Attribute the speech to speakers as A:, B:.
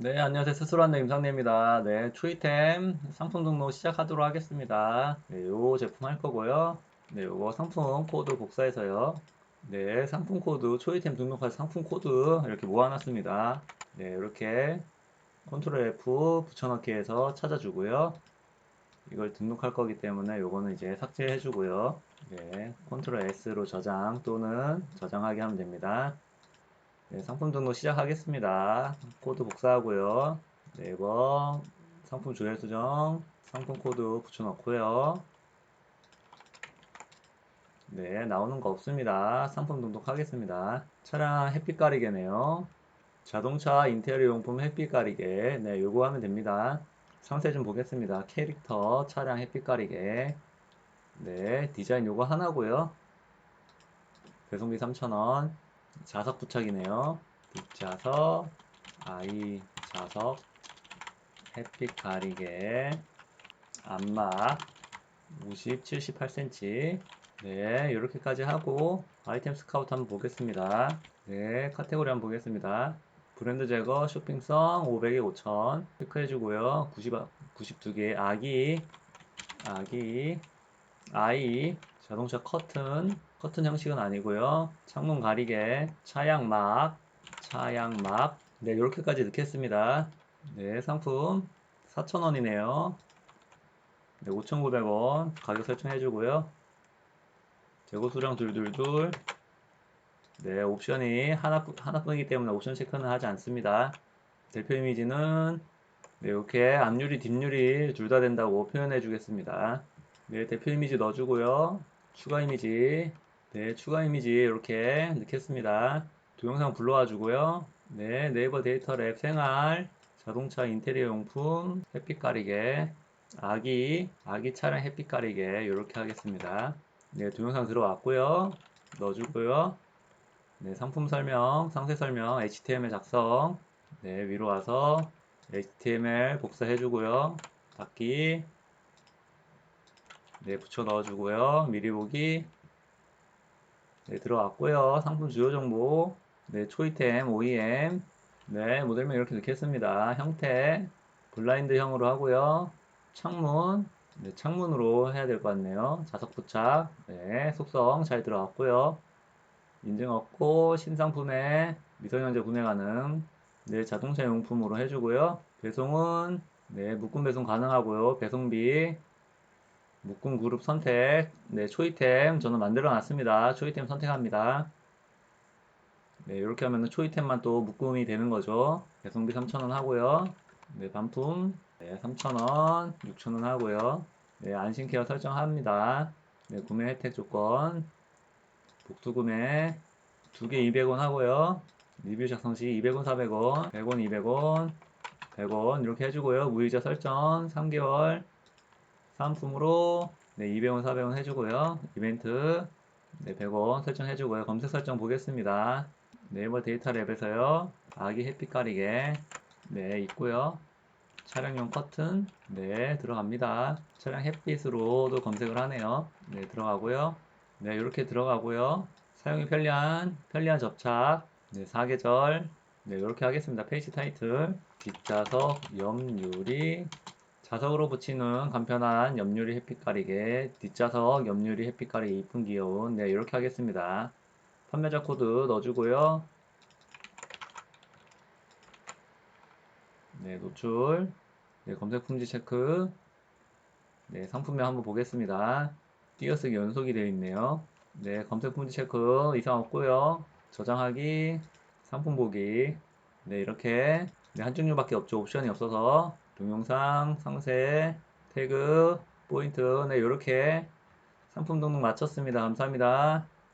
A: 네, 안녕하세요. 스스로한다 임상래입니다. 네, 추이템 상품 등록 시작하도록 하겠습니다. 네, 요 제품 할 거고요. 네, 요거 상품 코드 복사해서요. 네, 상품 코드, 초이템 등록할 상품 코드 이렇게 모아놨습니다. 네, 이렇게 컨트롤 F 붙여넣기 해서 찾아주고요. 이걸 등록할 거기 때문에 요거는 이제 삭제해 주고요. 네, 컨트롤 S로 저장 또는 저장하게 하면 됩니다. 네, 상품 등록 시작하겠습니다. 코드 복사하고요. 네이버 상품 조회 수정 상품 코드 붙여넣고요. 네, 나오는 거 없습니다. 상품 등록하겠습니다. 차량 햇빛 가리개네요. 자동차 인테리어 용품 햇빛 가리개. 네, 요거 하면 됩니다. 상세 좀 보겠습니다. 캐릭터 차량 햇빛 가리개. 네, 디자인 요거 하나고요. 배송비 3,000원. 자석 부착이네요. 뒷좌석, 아이 좌석, 햇빛 가리개, 안막 50, 78cm. 네, 이렇게까지 하고 아이템 스카우트 한번 보겠습니다. 네, 카테고리 한번 보겠습니다. 브랜드 제거, 쇼핑성 500에 5000 체크해주고요. 90, 92개 아기, 아기, 아이, 자동차 커튼, 커튼 형식은 아니고요. 창문 가리개, 차양막, 차양막. 네, 이렇게까지 넣겠습니다. 네, 상품 4,000원이네요. 네, 5,900원 가격 설정해주고요. 재고 수량 둘둘둘. 네, 옵션이 하나, 하나뿐이기 때문에 옵션 체크는 하지 않습니다. 대표 이미지는 네, 이렇게 앞유리, 뒷유리 둘 다 된다고 표현해 주겠습니다. 네, 대표 이미지 넣어주고요. 추가 이미지, 네, 추가 이미지 이렇게 넣겠습니다. 동영상 불러와 주고요. 네, 네이버 데이터 랩 생활, 자동차 인테리어 용품, 햇빛 가리개, 아기, 아기 차량 햇빛 가리개 이렇게 하겠습니다. 네, 동영상 들어왔고요. 넣어주고요. 네, 상품 설명, 상세 설명, HTML 작성. 네, 위로 와서 HTML 복사해 주고요. 닫기. 네, 붙여 넣어주고요. 미리 보기. 네, 들어왔고요. 상품 주요 정보. 네, 초이템, OEM. 네, 모델명 이렇게 넣겠습니다. 형태, 블라인드형으로 하고요. 창문, 네, 창문으로 해야 될 것 같네요. 자석 부착, 네, 속성 잘 들어왔고요. 인증 없고 신상품에 미성년자 구매 가능. 네, 자동차 용품으로 해주고요. 배송은 네, 묶음 배송 가능하고요. 배송비 묶음 그룹 선택. 네, 초이템 저는 만들어 놨습니다. 초이템 선택합니다. 네, 이렇게 하면은 초이템만 또 묶음이 되는 거죠. 배송비 3,000원 하고요. 네, 반품 네, 3,000원, 6,000원 하고요. 네, 안심케어 설정합니다. 네, 구매 혜택 조건 복수 구매 두 개 200원 하고요. 리뷰 작성 시 200원, 400원, 100원, 200원, 100원 이렇게 해주고요. 무이자 설정 3개월 사은품으로 네, 200원, 400원 해주고요. 이벤트 네, 100원 설정해주고요. 검색 설정 보겠습니다. 네이버 데이터 랩에서요. 아기 햇빛 가리개 네, 있고요. 차량용 커튼 네, 들어갑니다. 차량 햇빛으로도 검색을 하네요. 네, 들어가고요. 네, 이렇게 들어가고요. 사용이 편리한 편리한 접착 네, 사계절 네, 이렇게 하겠습니다. 페이지 타이틀 뒷좌석 옆유리 자석으로 붙이는 간편한 옆유리 햇빛 가리개 뒷좌석 옆유리 햇빛 가리개 이쁜 귀여운 네 이렇게 하겠습니다. 판매자 코드 넣어주고요. 네 노출 네 검색 품질 체크 네 상품명 한번 보겠습니다. 띄어쓰기 연속이 되어 있네요. 네 검색 품질 체크 이상 없고요. 저장하기 상품 보기 네 이렇게 네, 한 종류밖에 없죠. 옵션이 없어서 동영상, 상세, 태그, 포인트 네 이렇게 상품 등록 마쳤습니다. 감사합니다.